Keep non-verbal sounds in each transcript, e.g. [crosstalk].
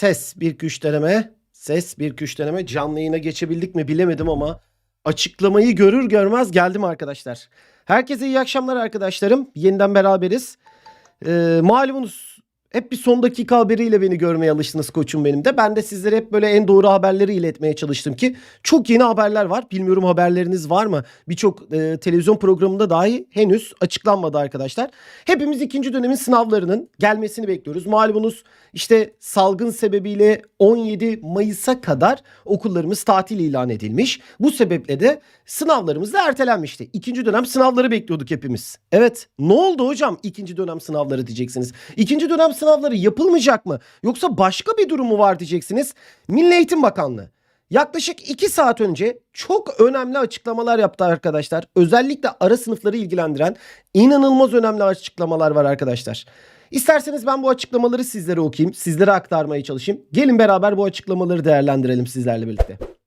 Ses bir güç deneme. Ses bir güç deneme. Canlı yayına geçebildik mi bilemedim ama açıklamayı görür görmez geldim arkadaşlar. Herkese iyi akşamlar arkadaşlarım. Yeniden beraberiz. Ee, malumunuz hep bir son dakika haberiyle beni görmeye alıştınız koçum benim de. Ben de sizlere hep böyle en doğru haberleri iletmeye çalıştım ki çok yeni haberler var. Bilmiyorum haberleriniz var mı? Birçok e, televizyon programında dahi henüz açıklanmadı arkadaşlar. Hepimiz ikinci dönemin sınavlarının gelmesini bekliyoruz. Malumunuz işte salgın sebebiyle 17 Mayıs'a kadar okullarımız tatil ilan edilmiş. Bu sebeple de sınavlarımız da ertelenmişti. İkinci dönem sınavları bekliyorduk hepimiz. Evet ne oldu hocam ikinci dönem sınavları diyeceksiniz. İkinci dönem sınavları yapılmayacak mı? Yoksa başka bir durum mu var diyeceksiniz. Milli Eğitim Bakanlığı Yaklaşık 2 saat önce çok önemli açıklamalar yaptı arkadaşlar. Özellikle ara sınıfları ilgilendiren inanılmaz önemli açıklamalar var arkadaşlar. İsterseniz ben bu açıklamaları sizlere okuyayım, sizlere aktarmaya çalışayım. Gelin beraber bu açıklamaları değerlendirelim sizlerle birlikte.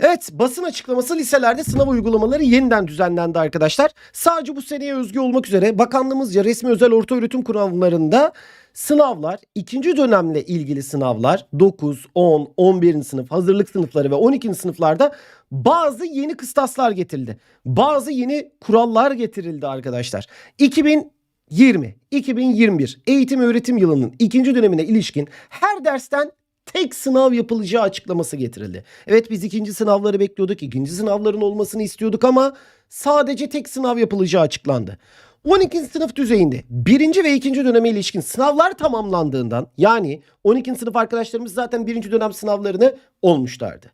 Evet basın açıklaması liselerde sınav uygulamaları yeniden düzenlendi arkadaşlar. Sadece bu seneye özgü olmak üzere bakanlığımızca resmi özel orta öğretim kurumlarında sınavlar, ikinci dönemle ilgili sınavlar 9, 10, 11. sınıf, hazırlık sınıfları ve 12. sınıflarda bazı yeni kıstaslar getirildi. Bazı yeni kurallar getirildi arkadaşlar. 2020, 2021 eğitim öğretim yılının ikinci dönemine ilişkin her dersten tek sınav yapılacağı açıklaması getirildi. Evet biz ikinci sınavları bekliyorduk. ikinci sınavların olmasını istiyorduk ama sadece tek sınav yapılacağı açıklandı. 12. sınıf düzeyinde birinci ve ikinci döneme ilişkin sınavlar tamamlandığından yani 12. sınıf arkadaşlarımız zaten birinci dönem sınavlarını olmuşlardı.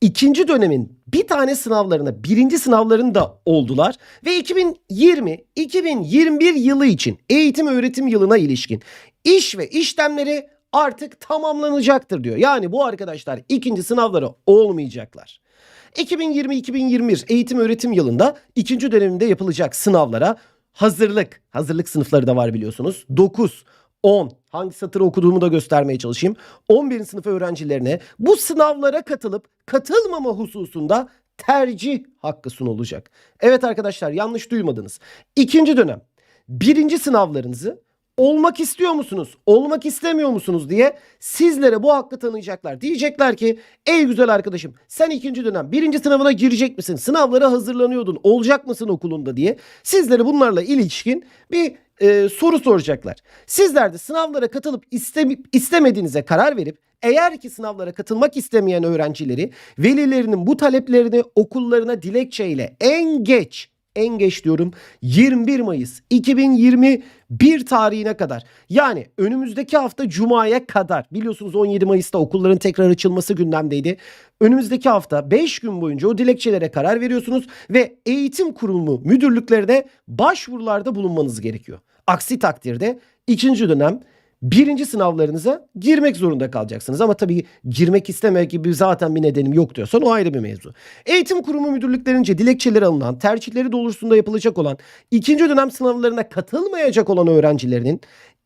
İkinci dönemin bir tane sınavlarına birinci sınavlarını da oldular ve 2020-2021 yılı için eğitim öğretim yılına ilişkin iş ve işlemleri artık tamamlanacaktır diyor. Yani bu arkadaşlar ikinci sınavları olmayacaklar. 2020-2021 eğitim öğretim yılında ikinci döneminde yapılacak sınavlara hazırlık, hazırlık sınıfları da var biliyorsunuz. 9, 10 hangi satırı okuduğumu da göstermeye çalışayım. 11. sınıf öğrencilerine bu sınavlara katılıp katılmama hususunda tercih hakkı sunulacak. Evet arkadaşlar yanlış duymadınız. İkinci dönem birinci sınavlarınızı olmak istiyor musunuz? Olmak istemiyor musunuz diye sizlere bu hakkı tanıyacaklar. Diyecekler ki ey güzel arkadaşım sen ikinci dönem birinci sınavına girecek misin? Sınavlara hazırlanıyordun olacak mısın okulunda diye sizlere bunlarla ilişkin bir e, soru soracaklar. Sizler de sınavlara katılıp istemip istemediğinize karar verip eğer ki sınavlara katılmak istemeyen öğrencileri velilerinin bu taleplerini okullarına dilekçeyle en geç en geç diyorum 21 Mayıs 2021 tarihine kadar yani önümüzdeki hafta Cuma'ya kadar biliyorsunuz 17 Mayıs'ta okulların tekrar açılması gündemdeydi. Önümüzdeki hafta 5 gün boyunca o dilekçelere karar veriyorsunuz ve eğitim kurumu müdürlüklerine başvurularda bulunmanız gerekiyor. Aksi takdirde ikinci dönem birinci sınavlarınıza girmek zorunda kalacaksınız. Ama tabii girmek istemek gibi zaten bir nedenim yok diyorsan o ayrı bir mevzu. Eğitim kurumu müdürlüklerince dilekçeleri alınan, tercihleri doğrultusunda yapılacak olan ikinci dönem sınavlarına katılmayacak olan öğrencilerinin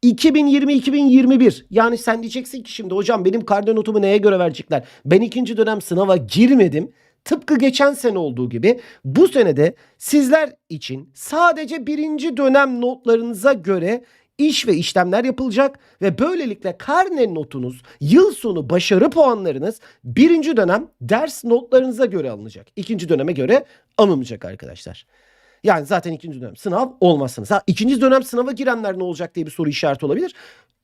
2020-2021 yani sen diyeceksin ki şimdi hocam benim karne notumu neye göre verecekler? Ben ikinci dönem sınava girmedim. Tıpkı geçen sene olduğu gibi bu senede sizler için sadece birinci dönem notlarınıza göre iş ve işlemler yapılacak ve böylelikle karne notunuz, yıl sonu başarı puanlarınız birinci dönem ders notlarınıza göre alınacak. İkinci döneme göre alınmayacak arkadaşlar. Yani zaten ikinci dönem sınav olmazsınız. Ha, ikinci dönem sınava girenler ne olacak diye bir soru işareti olabilir.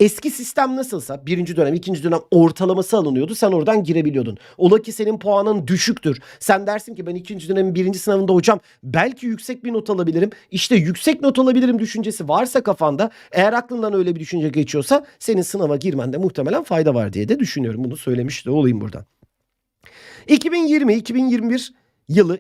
Eski sistem nasılsa birinci dönem, ikinci dönem ortalaması alınıyordu. Sen oradan girebiliyordun. Ola ki senin puanın düşüktür. Sen dersin ki ben ikinci dönemin birinci sınavında hocam belki yüksek bir not alabilirim. İşte yüksek not alabilirim düşüncesi varsa kafanda eğer aklından öyle bir düşünce geçiyorsa senin sınava girmende muhtemelen fayda var diye de düşünüyorum. Bunu söylemiş de olayım buradan. 2020-2021 yılı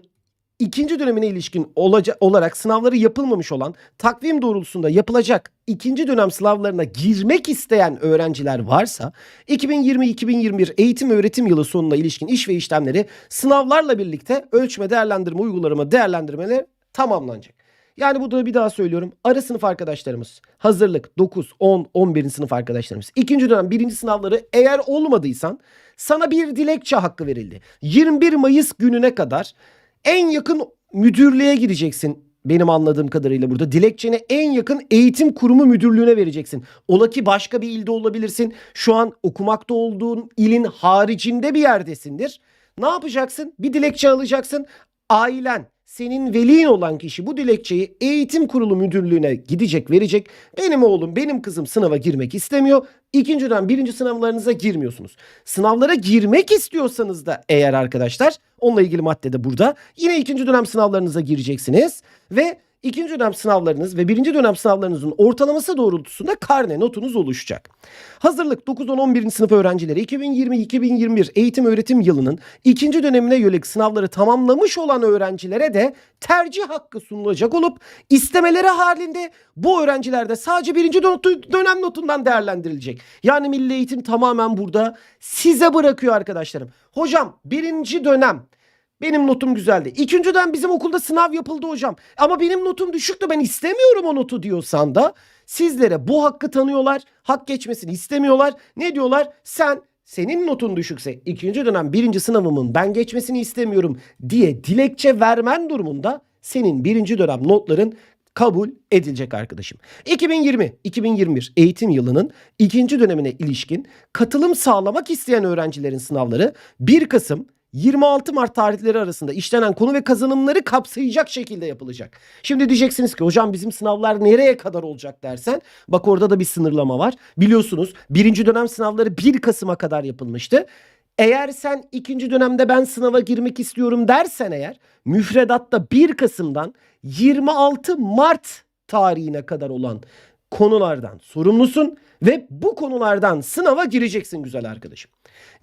ikinci dönemine ilişkin olarak sınavları yapılmamış olan takvim doğrultusunda yapılacak ikinci dönem sınavlarına girmek isteyen öğrenciler varsa 2020-2021 eğitim öğretim yılı sonuna ilişkin iş ve işlemleri sınavlarla birlikte ölçme değerlendirme uygulama değerlendirmeleri tamamlanacak. Yani bu da bir daha söylüyorum. Ara sınıf arkadaşlarımız, hazırlık 9, 10, 11. sınıf arkadaşlarımız. ikinci dönem birinci sınavları eğer olmadıysan sana bir dilekçe hakkı verildi. 21 Mayıs gününe kadar en yakın müdürlüğe gireceksin. benim anladığım kadarıyla burada. Dilekçeni en yakın eğitim kurumu müdürlüğüne vereceksin. Ola ki başka bir ilde olabilirsin. Şu an okumakta olduğun ilin haricinde bir yerdesindir. Ne yapacaksın? Bir dilekçe alacaksın. Ailen, senin velin olan kişi bu dilekçeyi eğitim kurulu müdürlüğüne gidecek verecek. Benim oğlum benim kızım sınava girmek istemiyor. İkinci dönem birinci sınavlarınıza girmiyorsunuz. Sınavlara girmek istiyorsanız da eğer arkadaşlar onunla ilgili madde de burada. Yine ikinci dönem sınavlarınıza gireceksiniz ve ikinci dönem sınavlarınız ve birinci dönem sınavlarınızın ortalaması doğrultusunda karne notunuz oluşacak. Hazırlık 9-10-11. sınıf öğrencileri 2020-2021 eğitim öğretim yılının ikinci dönemine yönelik sınavları tamamlamış olan öğrencilere de tercih hakkı sunulacak olup istemeleri halinde bu öğrenciler de sadece birinci dönem notundan değerlendirilecek. Yani milli eğitim tamamen burada size bırakıyor arkadaşlarım. Hocam birinci dönem benim notum güzeldi. İkinci dönem bizim okulda sınav yapıldı hocam. Ama benim notum düşüktü ben istemiyorum o notu diyorsan da sizlere bu hakkı tanıyorlar. Hak geçmesini istemiyorlar. Ne diyorlar? Sen senin notun düşükse ikinci dönem birinci sınavımın ben geçmesini istemiyorum diye dilekçe vermen durumunda senin birinci dönem notların kabul edilecek arkadaşım. 2020-2021 eğitim yılının ikinci dönemine ilişkin katılım sağlamak isteyen öğrencilerin sınavları 1 Kasım 26 Mart tarihleri arasında işlenen konu ve kazanımları kapsayacak şekilde yapılacak. Şimdi diyeceksiniz ki hocam bizim sınavlar nereye kadar olacak dersen bak orada da bir sınırlama var. Biliyorsunuz birinci dönem sınavları 1 Kasım'a kadar yapılmıştı. Eğer sen ikinci dönemde ben sınava girmek istiyorum dersen eğer müfredatta 1 Kasım'dan 26 Mart tarihine kadar olan konulardan sorumlusun ve bu konulardan sınava gireceksin güzel arkadaşım.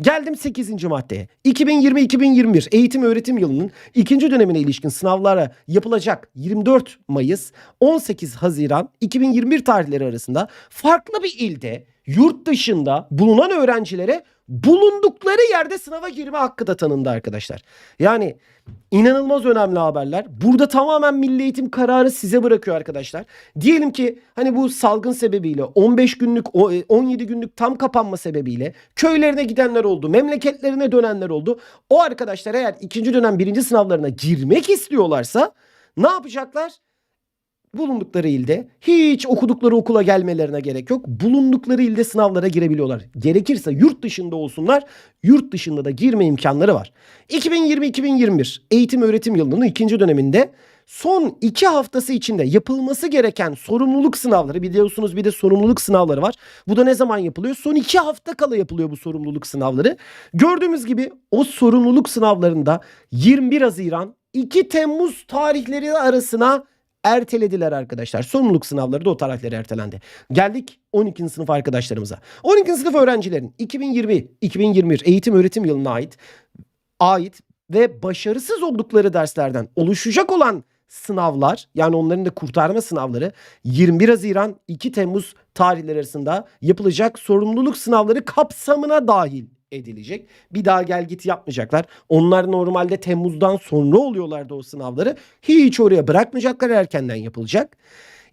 Geldim 8. maddeye. 2020-2021 eğitim öğretim yılının ikinci dönemine ilişkin sınavlara yapılacak 24 Mayıs 18 Haziran 2021 tarihleri arasında farklı bir ilde yurt dışında bulunan öğrencilere bulundukları yerde sınava girme hakkı da tanındı arkadaşlar. Yani inanılmaz önemli haberler. Burada tamamen milli eğitim kararı size bırakıyor arkadaşlar. Diyelim ki hani bu salgın sebebiyle 15 günlük o- e, 17 günlük tam kapanma sebebiyle köylerine gidenler oldu. Memleketlerine dönenler oldu. O arkadaşlar eğer ikinci dönem birinci sınavlarına girmek istiyorlarsa ne yapacaklar? Bulundukları ilde hiç okudukları okula gelmelerine gerek yok. Bulundukları ilde sınavlara girebiliyorlar. Gerekirse yurt dışında olsunlar. Yurt dışında da girme imkanları var. 2020-2021 eğitim öğretim yılının ikinci döneminde son iki haftası içinde yapılması gereken sorumluluk sınavları biliyorsunuz bir de sorumluluk sınavları var. Bu da ne zaman yapılıyor? Son iki hafta kala yapılıyor bu sorumluluk sınavları. Gördüğümüz gibi o sorumluluk sınavlarında 21 Haziran 2 Temmuz tarihleri arasına ertelediler arkadaşlar. Sorumluluk sınavları da o tarihleri ertelendi. Geldik 12. sınıf arkadaşlarımıza. 12. sınıf öğrencilerin 2020-2021 eğitim öğretim yılına ait ait ve başarısız oldukları derslerden oluşacak olan sınavlar yani onların da kurtarma sınavları 21 Haziran 2 Temmuz tarihleri arasında yapılacak sorumluluk sınavları kapsamına dahil edilecek. Bir daha gel git yapmayacaklar. Onlar normalde Temmuz'dan sonra oluyorlardı o sınavları. Hiç oraya bırakmayacaklar erkenden yapılacak.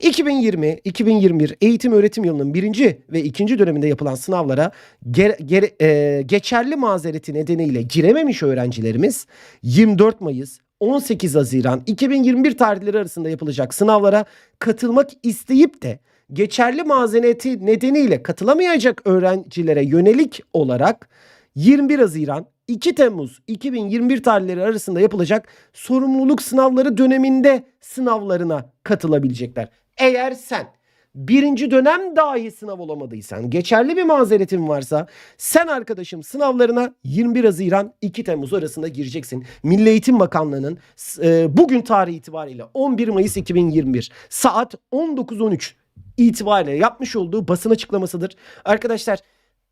2020-2021 eğitim öğretim yılının birinci ve ikinci döneminde yapılan sınavlara ger- ger- e, geçerli mazereti nedeniyle girememiş öğrencilerimiz 24 Mayıs 18 Haziran 2021 tarihleri arasında yapılacak sınavlara katılmak isteyip de geçerli mazereti nedeniyle katılamayacak öğrencilere yönelik olarak 21 Haziran 2 Temmuz 2021 tarihleri arasında yapılacak sorumluluk sınavları döneminde sınavlarına katılabilecekler. Eğer sen birinci dönem dahi sınav olamadıysan, geçerli bir mazeretin varsa sen arkadaşım sınavlarına 21 Haziran 2 Temmuz arasında gireceksin. Milli Eğitim Bakanlığı'nın e, bugün tarihi itibariyle 11 Mayıs 2021 saat 19.13 itibariyle yapmış olduğu basın açıklamasıdır. Arkadaşlar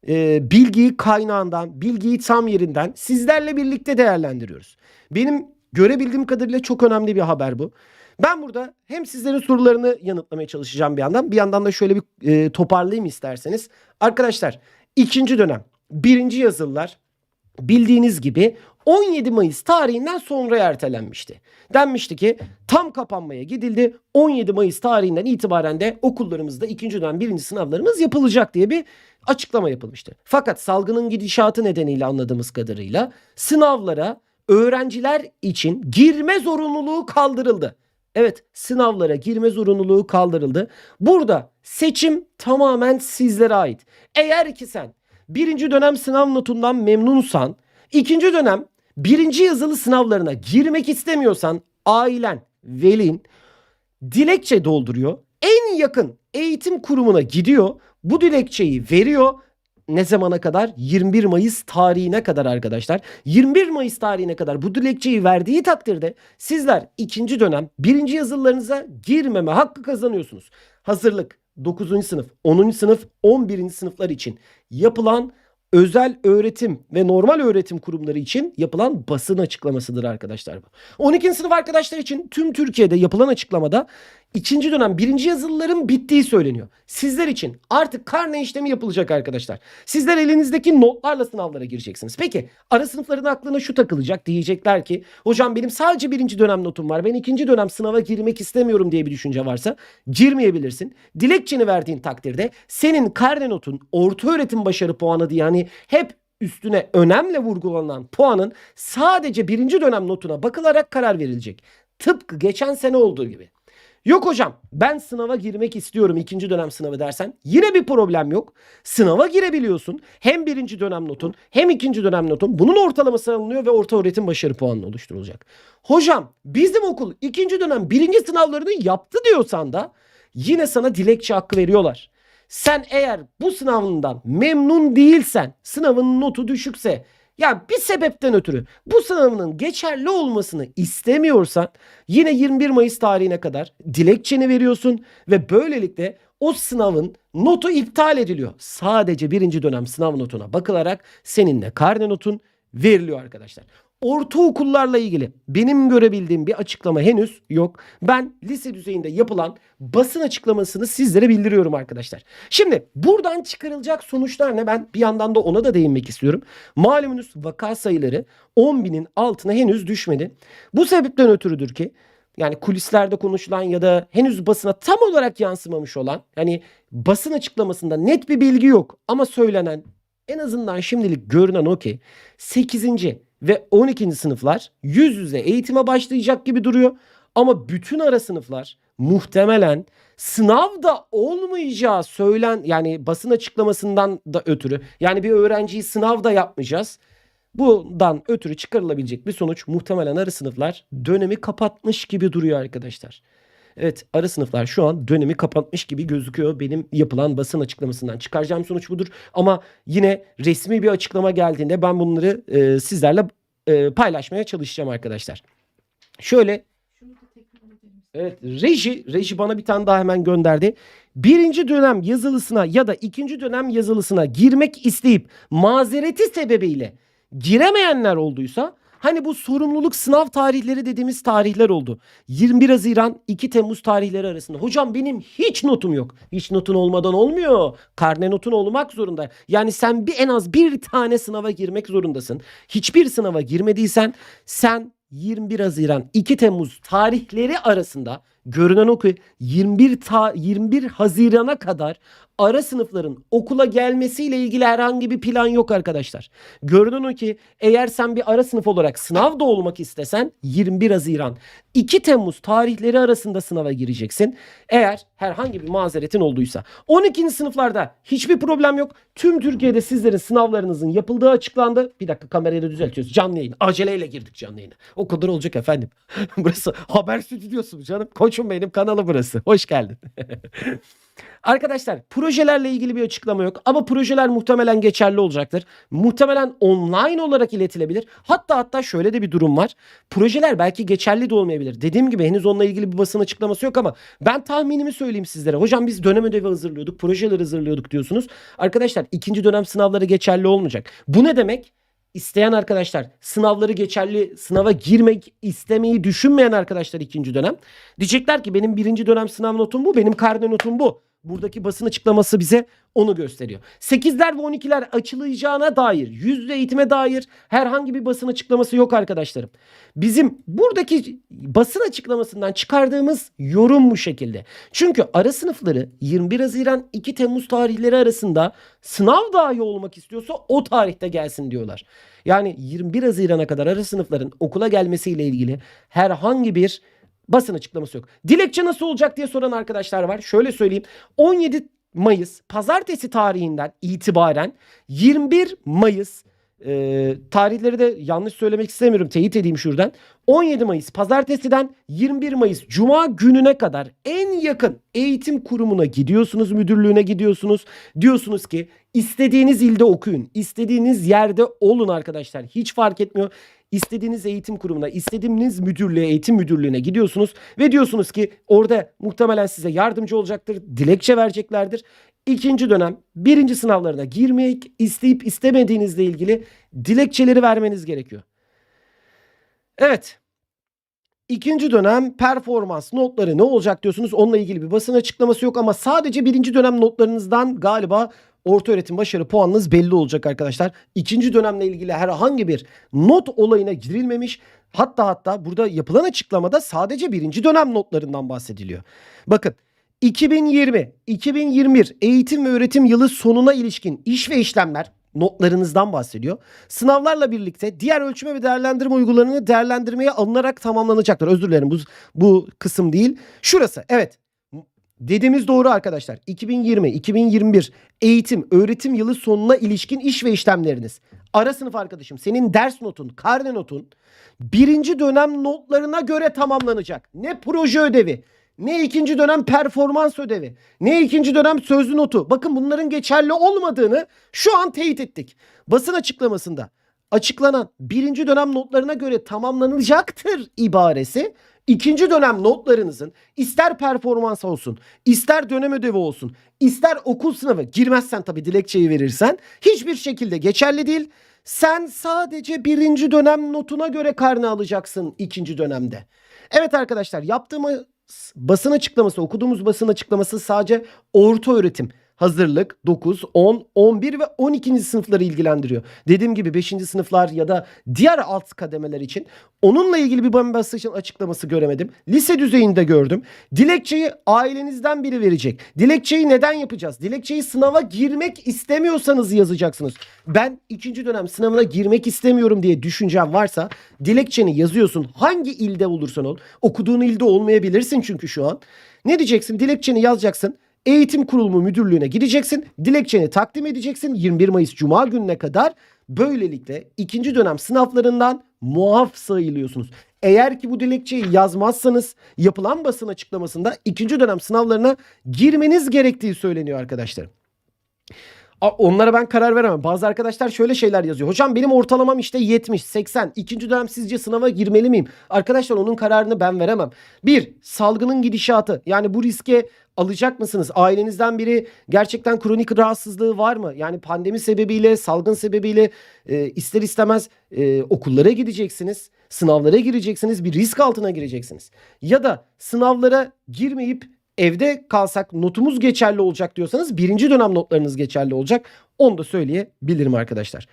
e, bilgiyi kaynağından, bilgiyi tam yerinden sizlerle birlikte değerlendiriyoruz. Benim görebildiğim kadarıyla çok önemli bir haber bu. Ben burada hem sizlerin sorularını yanıtlamaya çalışacağım bir yandan. Bir yandan da şöyle bir e, toparlayayım isterseniz. Arkadaşlar ikinci dönem birinci yazılılar bildiğiniz gibi 17 Mayıs tarihinden sonra ertelenmişti. Denmişti ki tam kapanmaya gidildi. 17 Mayıs tarihinden itibaren de okullarımızda ikinci dönem birinci sınavlarımız yapılacak diye bir açıklama yapılmıştı. Fakat salgının gidişatı nedeniyle anladığımız kadarıyla sınavlara öğrenciler için girme zorunluluğu kaldırıldı. Evet sınavlara girme zorunluluğu kaldırıldı. Burada seçim tamamen sizlere ait. Eğer ki sen birinci dönem sınav notundan memnunsan, ikinci dönem birinci yazılı sınavlarına girmek istemiyorsan ailen, velin dilekçe dolduruyor. En yakın eğitim kurumuna gidiyor. Bu dilekçeyi veriyor. Ne zamana kadar? 21 Mayıs tarihine kadar arkadaşlar. 21 Mayıs tarihine kadar bu dilekçeyi verdiği takdirde sizler ikinci dönem birinci yazılılarınıza girmeme hakkı kazanıyorsunuz. Hazırlık 9. sınıf, 10. sınıf, 11. sınıflar için yapılan özel öğretim ve normal öğretim kurumları için yapılan basın açıklamasıdır arkadaşlar bu. 12. sınıf arkadaşlar için tüm Türkiye'de yapılan açıklamada ikinci dönem birinci yazılıların bittiği söyleniyor. Sizler için artık karne işlemi yapılacak arkadaşlar. Sizler elinizdeki notlarla sınavlara gireceksiniz. Peki ara sınıfların aklına şu takılacak diyecekler ki hocam benim sadece birinci dönem notum var. Ben ikinci dönem sınava girmek istemiyorum diye bir düşünce varsa girmeyebilirsin. Dilekçeni verdiğin takdirde senin karne notun orta öğretim başarı puanı diye yani hep üstüne önemli vurgulanan puanın sadece birinci dönem notuna bakılarak karar verilecek. Tıpkı geçen sene olduğu gibi. Yok hocam ben sınava girmek istiyorum ikinci dönem sınavı dersen yine bir problem yok. Sınava girebiliyorsun. Hem birinci dönem notun hem ikinci dönem notun bunun ortalaması alınıyor ve orta öğretim başarı puanı oluşturulacak. Hocam bizim okul ikinci dönem birinci sınavlarını yaptı diyorsan da yine sana dilekçe hakkı veriyorlar. Sen eğer bu sınavından memnun değilsen, sınavın notu düşükse, ya bir sebepten ötürü bu sınavının geçerli olmasını istemiyorsan yine 21 Mayıs tarihine kadar dilekçeni veriyorsun ve böylelikle o sınavın notu iptal ediliyor. Sadece birinci dönem sınav notuna bakılarak senin de karne notun veriliyor arkadaşlar. Ortaokullarla ilgili benim görebildiğim bir açıklama henüz yok. Ben lise düzeyinde yapılan basın açıklamasını sizlere bildiriyorum arkadaşlar. Şimdi buradan çıkarılacak sonuçlar ne? Ben bir yandan da ona da değinmek istiyorum. Malumunuz vaka sayıları 10 binin altına henüz düşmedi. Bu sebepten ötürüdür ki yani kulislerde konuşulan ya da henüz basına tam olarak yansımamış olan yani basın açıklamasında net bir bilgi yok ama söylenen en azından şimdilik görünen o ki 8. ve 12. sınıflar yüz yüze eğitime başlayacak gibi duruyor. Ama bütün ara sınıflar muhtemelen sınavda olmayacağı söylen yani basın açıklamasından da ötürü yani bir öğrenciyi sınavda yapmayacağız. Bundan ötürü çıkarılabilecek bir sonuç muhtemelen arı sınıflar dönemi kapatmış gibi duruyor arkadaşlar. Evet arı sınıflar şu an dönemi kapatmış gibi gözüküyor. Benim yapılan basın açıklamasından çıkaracağım sonuç budur. Ama yine resmi bir açıklama geldiğinde ben bunları e, sizlerle e, paylaşmaya çalışacağım arkadaşlar. Şöyle Evet reji, reji bana bir tane daha hemen gönderdi. Birinci dönem yazılısına ya da ikinci dönem yazılısına girmek isteyip mazereti sebebiyle giremeyenler olduysa hani bu sorumluluk sınav tarihleri dediğimiz tarihler oldu. 21 Haziran 2 Temmuz tarihleri arasında. Hocam benim hiç notum yok. Hiç notun olmadan olmuyor. Karne notun olmak zorunda. Yani sen bir en az bir tane sınava girmek zorundasın. Hiçbir sınava girmediysen sen 21 Haziran 2 Temmuz tarihleri arasında görünen o ki 21 ta 21 Haziran'a kadar ara sınıfların okula gelmesiyle ilgili herhangi bir plan yok arkadaşlar. Görünen o ki eğer sen bir ara sınıf olarak sınavda olmak istesen 21 Haziran 2 Temmuz tarihleri arasında sınava gireceksin. Eğer herhangi bir mazeretin olduysa. 12. sınıflarda hiçbir problem yok. Tüm Türkiye'de sizlerin sınavlarınızın yapıldığı açıklandı. Bir dakika kamerayı da düzeltiyoruz. Canlı yayın. Aceleyle girdik canlı yayına. O kadar olacak efendim. [laughs] burası haber stüdyosu canım? Koçum benim kanalı burası. Hoş geldin. [laughs] Arkadaşlar projelerle ilgili bir açıklama yok ama projeler muhtemelen geçerli olacaktır. Muhtemelen online olarak iletilebilir. Hatta hatta şöyle de bir durum var. Projeler belki geçerli de olmayabilir. Dediğim gibi henüz onunla ilgili bir basın açıklaması yok ama ben tahminimi söyleyeyim sizlere. Hocam biz dönem ödevi hazırlıyorduk, projeler hazırlıyorduk diyorsunuz. Arkadaşlar ikinci dönem sınavları geçerli olmayacak. Bu ne demek? İsteyen arkadaşlar sınavları geçerli sınava girmek istemeyi düşünmeyen arkadaşlar ikinci dönem diyecekler ki benim birinci dönem sınav notum bu benim karne notum bu. Buradaki basın açıklaması bize onu gösteriyor. 8'ler ve 12'ler açılacağına dair, yüz yüze eğitime dair herhangi bir basın açıklaması yok arkadaşlarım. Bizim buradaki basın açıklamasından çıkardığımız yorum bu şekilde. Çünkü ara sınıfları 21 Haziran 2 Temmuz tarihleri arasında sınav dahi olmak istiyorsa o tarihte gelsin diyorlar. Yani 21 Haziran'a kadar ara sınıfların okula gelmesiyle ilgili herhangi bir Basın açıklaması yok. Dilekçe nasıl olacak diye soran arkadaşlar var. Şöyle söyleyeyim. 17 Mayıs pazartesi tarihinden itibaren 21 Mayıs e, tarihleri de yanlış söylemek istemiyorum. Teyit edeyim şuradan. 17 Mayıs pazartesiden 21 Mayıs cuma gününe kadar en yakın eğitim kurumuna gidiyorsunuz, müdürlüğüne gidiyorsunuz. Diyorsunuz ki istediğiniz ilde okuyun, istediğiniz yerde olun arkadaşlar. Hiç fark etmiyor. İstediğiniz eğitim kurumuna, istediğiniz müdürlüğe, eğitim müdürlüğüne gidiyorsunuz ve diyorsunuz ki orada muhtemelen size yardımcı olacaktır, dilekçe vereceklerdir. İkinci dönem birinci sınavlarına girmek isteyip istemediğinizle ilgili dilekçeleri vermeniz gerekiyor. Evet. İkinci dönem performans notları ne olacak diyorsunuz. Onunla ilgili bir basın açıklaması yok ama sadece birinci dönem notlarınızdan galiba orta öğretim başarı puanınız belli olacak arkadaşlar. İkinci dönemle ilgili herhangi bir not olayına girilmemiş. Hatta hatta burada yapılan açıklamada sadece birinci dönem notlarından bahsediliyor. Bakın 2020, 2021 eğitim ve öğretim yılı sonuna ilişkin iş ve işlemler notlarınızdan bahsediyor. Sınavlarla birlikte diğer ölçme ve değerlendirme uygularını değerlendirmeye alınarak tamamlanacaktır. Özür dilerim bu, bu kısım değil. Şurası evet Dediğimiz doğru arkadaşlar. 2020-2021 eğitim öğretim yılı sonuna ilişkin iş ve işlemleriniz. Ara sınıf arkadaşım senin ders notun, karne notun birinci dönem notlarına göre tamamlanacak. Ne proje ödevi, ne ikinci dönem performans ödevi, ne ikinci dönem sözlü notu. Bakın bunların geçerli olmadığını şu an teyit ettik. Basın açıklamasında açıklanan birinci dönem notlarına göre tamamlanacaktır ibaresi ikinci dönem notlarınızın ister performans olsun, ister dönem ödevi olsun, ister okul sınavı girmezsen tabii dilekçeyi verirsen hiçbir şekilde geçerli değil. Sen sadece birinci dönem notuna göre karne alacaksın ikinci dönemde. Evet arkadaşlar yaptığımız basın açıklaması, okuduğumuz basın açıklaması sadece orta öğretim hazırlık 9, 10, 11 ve 12. sınıfları ilgilendiriyor. Dediğim gibi 5. sınıflar ya da diğer alt kademeler için onunla ilgili bir ben basın açıklaması göremedim. Lise düzeyinde gördüm. Dilekçeyi ailenizden biri verecek. Dilekçeyi neden yapacağız? Dilekçeyi sınava girmek istemiyorsanız yazacaksınız. Ben ikinci dönem sınavına girmek istemiyorum diye düşüncen varsa dilekçeni yazıyorsun. Hangi ilde olursan ol. Okuduğun ilde olmayabilirsin çünkü şu an. Ne diyeceksin? Dilekçeni yazacaksın. Eğitim Kurulu Müdürlüğü'ne gideceksin. Dilekçeni takdim edeceksin 21 Mayıs Cuma gününe kadar. Böylelikle ikinci dönem sınavlarından muaf sayılıyorsunuz. Eğer ki bu dilekçeyi yazmazsanız yapılan basın açıklamasında ikinci dönem sınavlarına girmeniz gerektiği söyleniyor arkadaşlar. Onlara ben karar veremem. Bazı arkadaşlar şöyle şeyler yazıyor. Hocam benim ortalamam işte 70, 80. İkinci dönem sizce sınava girmeli miyim? Arkadaşlar onun kararını ben veremem. Bir, salgının gidişatı. Yani bu riske alacak mısınız? Ailenizden biri gerçekten kronik rahatsızlığı var mı? Yani pandemi sebebiyle, salgın sebebiyle e, ister istemez e, okullara gideceksiniz. Sınavlara gireceksiniz. Bir risk altına gireceksiniz. Ya da sınavlara girmeyip evde kalsak notumuz geçerli olacak diyorsanız birinci dönem notlarınız geçerli olacak. Onu da söyleyebilirim arkadaşlar.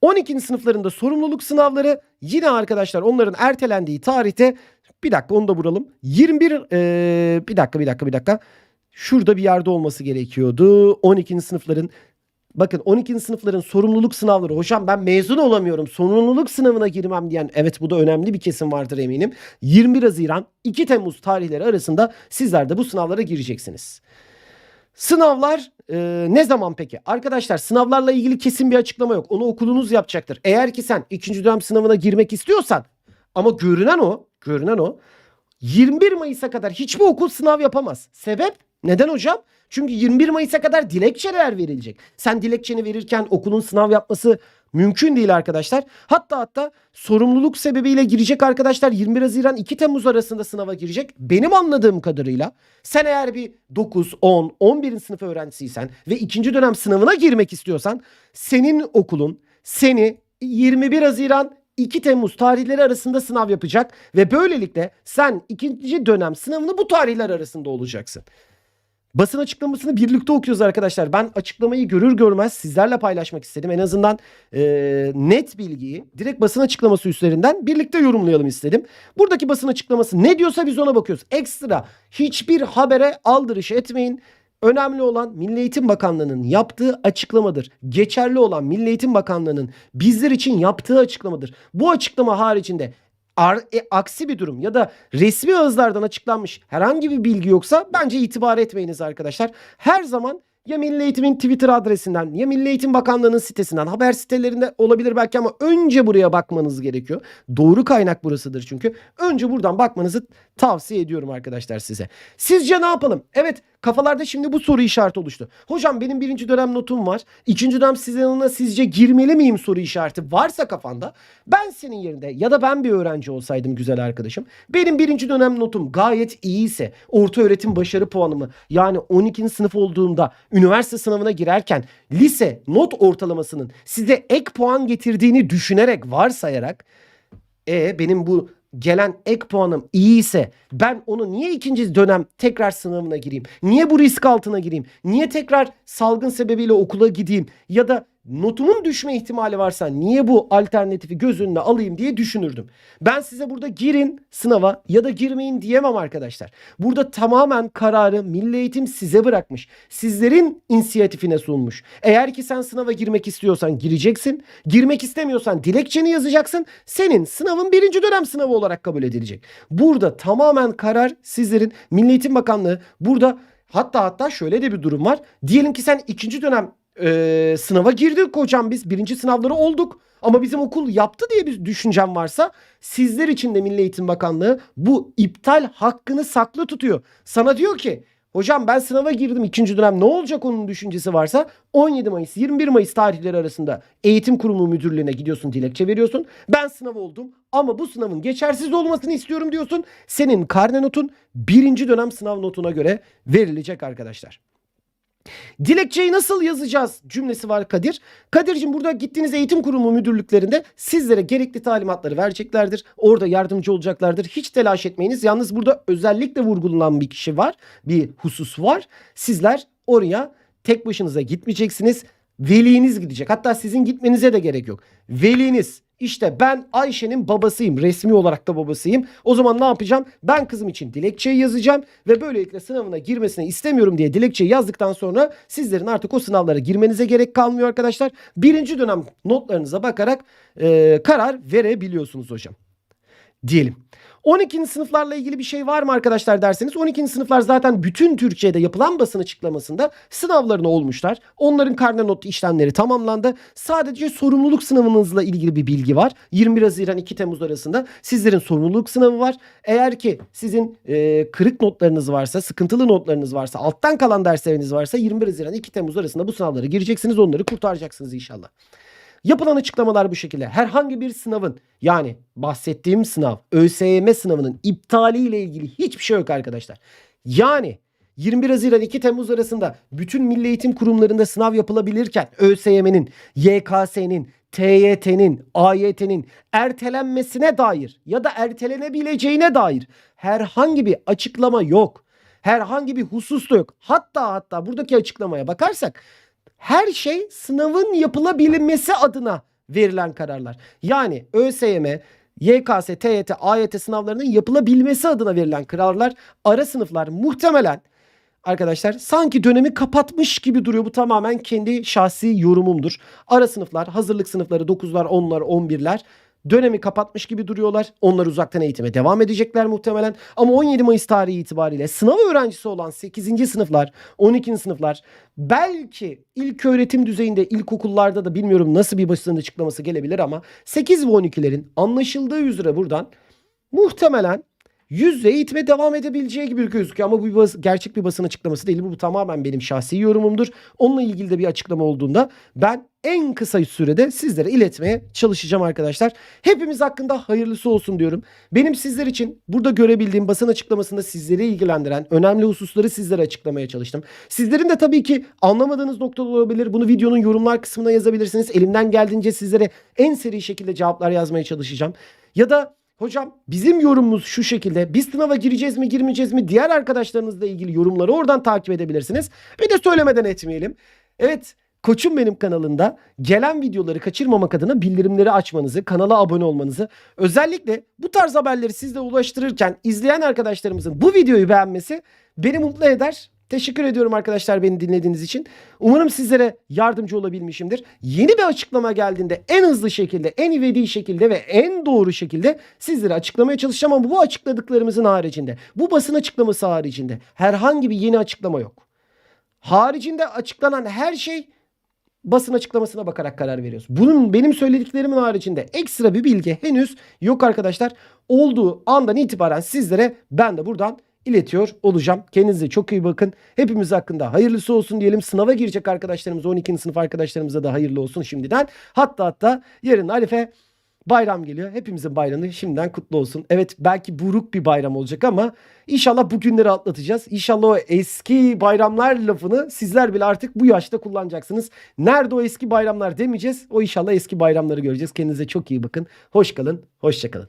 12. sınıflarında sorumluluk sınavları yine arkadaşlar onların ertelendiği tarihte bir dakika onu da vuralım. 21 eee, bir dakika bir dakika bir dakika. Şurada bir yerde olması gerekiyordu. 12. sınıfların Bakın 12. sınıfların sorumluluk sınavları. Hocam ben mezun olamıyorum. Sorumluluk sınavına girmem diyen evet bu da önemli bir kesim vardır eminim. 21 Haziran 2 Temmuz tarihleri arasında sizler de bu sınavlara gireceksiniz. Sınavlar e, ne zaman peki? Arkadaşlar sınavlarla ilgili kesin bir açıklama yok. Onu okulunuz yapacaktır. Eğer ki sen ikinci dönem sınavına girmek istiyorsan ama görünen o, görünen o 21 Mayıs'a kadar hiçbir okul sınav yapamaz. Sebep? Neden hocam? Çünkü 21 Mayıs'a kadar dilekçeler verilecek. Sen dilekçeni verirken okulun sınav yapması mümkün değil arkadaşlar. Hatta hatta sorumluluk sebebiyle girecek arkadaşlar 21 Haziran 2 Temmuz arasında sınava girecek. Benim anladığım kadarıyla sen eğer bir 9, 10, 11. sınıf öğrencisiysen ve ikinci dönem sınavına girmek istiyorsan senin okulun seni 21 Haziran 2 Temmuz tarihleri arasında sınav yapacak ve böylelikle sen ikinci dönem sınavını bu tarihler arasında olacaksın. Basın açıklamasını birlikte okuyoruz arkadaşlar. Ben açıklamayı görür görmez sizlerle paylaşmak istedim. En azından e, net bilgiyi direkt basın açıklaması üzerinden birlikte yorumlayalım istedim. Buradaki basın açıklaması ne diyorsa biz ona bakıyoruz. Ekstra hiçbir habere aldırış etmeyin. Önemli olan Milli Eğitim Bakanlığı'nın yaptığı açıklamadır. Geçerli olan Milli Eğitim Bakanlığı'nın bizler için yaptığı açıklamadır. Bu açıklama haricinde ar- e, aksi bir durum ya da resmi ağızlardan açıklanmış herhangi bir bilgi yoksa bence itibar etmeyiniz arkadaşlar. Her zaman ya Milli Eğitim'in Twitter adresinden ya Milli Eğitim Bakanlığı'nın sitesinden haber sitelerinde olabilir belki ama önce buraya bakmanız gerekiyor. Doğru kaynak burasıdır çünkü. Önce buradan bakmanızı tavsiye ediyorum arkadaşlar size. Sizce ne yapalım? Evet kafalarda şimdi bu soru işareti oluştu. Hocam benim birinci dönem notum var. İkinci dönem yanına sizce girmeli miyim soru işareti varsa kafanda. Ben senin yerinde ya da ben bir öğrenci olsaydım güzel arkadaşım. Benim birinci dönem notum gayet iyiyse orta öğretim başarı puanımı yani 12. sınıf olduğumda üniversite sınavına girerken lise not ortalamasının size ek puan getirdiğini düşünerek varsayarak e benim bu gelen ek puanım iyi ise ben onu niye ikinci dönem tekrar sınavına gireyim? Niye bu risk altına gireyim? Niye tekrar salgın sebebiyle okula gideyim? Ya da notumun düşme ihtimali varsa niye bu alternatifi göz önüne alayım diye düşünürdüm. Ben size burada girin sınava ya da girmeyin diyemem arkadaşlar. Burada tamamen kararı Milli Eğitim size bırakmış. Sizlerin inisiyatifine sunmuş. Eğer ki sen sınava girmek istiyorsan gireceksin. Girmek istemiyorsan dilekçeni yazacaksın. Senin sınavın birinci dönem sınavı olarak kabul edilecek. Burada tamamen karar sizlerin Milli Eğitim Bakanlığı burada hatta hatta şöyle de bir durum var. Diyelim ki sen ikinci dönem e, sınava girdik hocam biz. Birinci sınavları olduk. Ama bizim okul yaptı diye bir düşüncem varsa sizler için de Milli Eğitim Bakanlığı bu iptal hakkını saklı tutuyor. Sana diyor ki hocam ben sınava girdim ikinci dönem ne olacak onun düşüncesi varsa 17 Mayıs 21 Mayıs tarihleri arasında eğitim kurumu müdürlüğüne gidiyorsun dilekçe veriyorsun. Ben sınav oldum ama bu sınavın geçersiz olmasını istiyorum diyorsun. Senin karne notun birinci dönem sınav notuna göre verilecek arkadaşlar. Dilekçeyi nasıl yazacağız cümlesi var Kadir. Kadir'cim burada gittiğiniz eğitim kurumu müdürlüklerinde sizlere gerekli talimatları vereceklerdir. Orada yardımcı olacaklardır. Hiç telaş etmeyiniz. Yalnız burada özellikle vurgulanan bir kişi var. Bir husus var. Sizler oraya tek başınıza gitmeyeceksiniz. Veliniz gidecek. Hatta sizin gitmenize de gerek yok. Veliniz işte ben Ayşe'nin babasıyım. Resmi olarak da babasıyım. O zaman ne yapacağım? Ben kızım için dilekçeyi yazacağım ve böylelikle sınavına girmesini istemiyorum diye dilekçeyi yazdıktan sonra sizlerin artık o sınavlara girmenize gerek kalmıyor arkadaşlar. Birinci dönem notlarınıza bakarak e, karar verebiliyorsunuz hocam. Diyelim. 12. sınıflarla ilgili bir şey var mı arkadaşlar derseniz 12. sınıflar zaten bütün Türkiye'de yapılan basın açıklamasında sınavlarını olmuşlar. Onların karne not işlemleri tamamlandı. Sadece sorumluluk sınavınızla ilgili bir bilgi var. 21 Haziran 2 Temmuz arasında sizlerin sorumluluk sınavı var. Eğer ki sizin e, kırık notlarınız varsa, sıkıntılı notlarınız varsa, alttan kalan dersleriniz varsa 21 Haziran 2 Temmuz arasında bu sınavlara gireceksiniz. Onları kurtaracaksınız inşallah. Yapılan açıklamalar bu şekilde. Herhangi bir sınavın yani bahsettiğim sınav ÖSYM sınavının iptaliyle ilgili hiçbir şey yok arkadaşlar. Yani 21 Haziran 2 Temmuz arasında bütün milli eğitim kurumlarında sınav yapılabilirken ÖSYM'nin, YKS'nin, TYT'nin, AYT'nin ertelenmesine dair ya da ertelenebileceğine dair herhangi bir açıklama yok. Herhangi bir husus da yok. Hatta hatta buradaki açıklamaya bakarsak her şey sınavın yapılabilmesi adına verilen kararlar. Yani ÖSYM, YKS, TYT, AYT sınavlarının yapılabilmesi adına verilen kararlar ara sınıflar muhtemelen arkadaşlar sanki dönemi kapatmış gibi duruyor. Bu tamamen kendi şahsi yorumumdur. Ara sınıflar, hazırlık sınıfları 9'lar, 10'lar, 11'ler dönemi kapatmış gibi duruyorlar. Onlar uzaktan eğitime devam edecekler muhtemelen. Ama 17 Mayıs tarihi itibariyle sınav öğrencisi olan 8. sınıflar, 12. sınıflar belki ilk öğretim düzeyinde ilkokullarda da bilmiyorum nasıl bir basın açıklaması gelebilir ama 8 ve 12'lerin anlaşıldığı üzere buradan muhtemelen yüz yüze eğitime devam edebileceği gibi gözüküyor ama bu bir bas- gerçek bir basın açıklaması değil. Bu tamamen benim şahsi yorumumdur. Onunla ilgili de bir açıklama olduğunda ben en kısa sürede sizlere iletmeye çalışacağım arkadaşlar. Hepimiz hakkında hayırlısı olsun diyorum. Benim sizler için burada görebildiğim basın açıklamasında sizleri ilgilendiren önemli hususları sizlere açıklamaya çalıştım. Sizlerin de tabii ki anlamadığınız noktalar olabilir. Bunu videonun yorumlar kısmına yazabilirsiniz. Elimden geldiğince sizlere en seri şekilde cevaplar yazmaya çalışacağım. Ya da Hocam bizim yorumumuz şu şekilde. Biz sınava gireceğiz mi girmeyeceğiz mi? Diğer arkadaşlarınızla ilgili yorumları oradan takip edebilirsiniz. Bir de söylemeden etmeyelim. Evet Koçum benim kanalında gelen videoları kaçırmamak adına bildirimleri açmanızı, kanala abone olmanızı, özellikle bu tarz haberleri sizle ulaştırırken izleyen arkadaşlarımızın bu videoyu beğenmesi beni mutlu eder. Teşekkür ediyorum arkadaşlar beni dinlediğiniz için. Umarım sizlere yardımcı olabilmişimdir. Yeni bir açıklama geldiğinde en hızlı şekilde, en ivedi şekilde ve en doğru şekilde sizlere açıklamaya çalışacağım ama bu açıkladıklarımızın haricinde, bu basın açıklaması haricinde herhangi bir yeni açıklama yok. Haricinde açıklanan her şey basın açıklamasına bakarak karar veriyoruz. Bunun benim söylediklerimin haricinde ekstra bir bilgi henüz yok arkadaşlar. Olduğu andan itibaren sizlere ben de buradan iletiyor olacağım. Kendinize çok iyi bakın. Hepimiz hakkında hayırlısı olsun diyelim. Sınava girecek arkadaşlarımız 12. sınıf arkadaşlarımıza da hayırlı olsun şimdiden. Hatta hatta yarın Arife bayram geliyor. Hepimizin bayramı şimdiden kutlu olsun. Evet belki buruk bir bayram olacak ama inşallah bu günleri atlatacağız. İnşallah o eski bayramlar lafını sizler bile artık bu yaşta kullanacaksınız. Nerede o eski bayramlar demeyeceğiz. O inşallah eski bayramları göreceğiz. Kendinize çok iyi bakın. Hoş kalın. Hoşça kalın.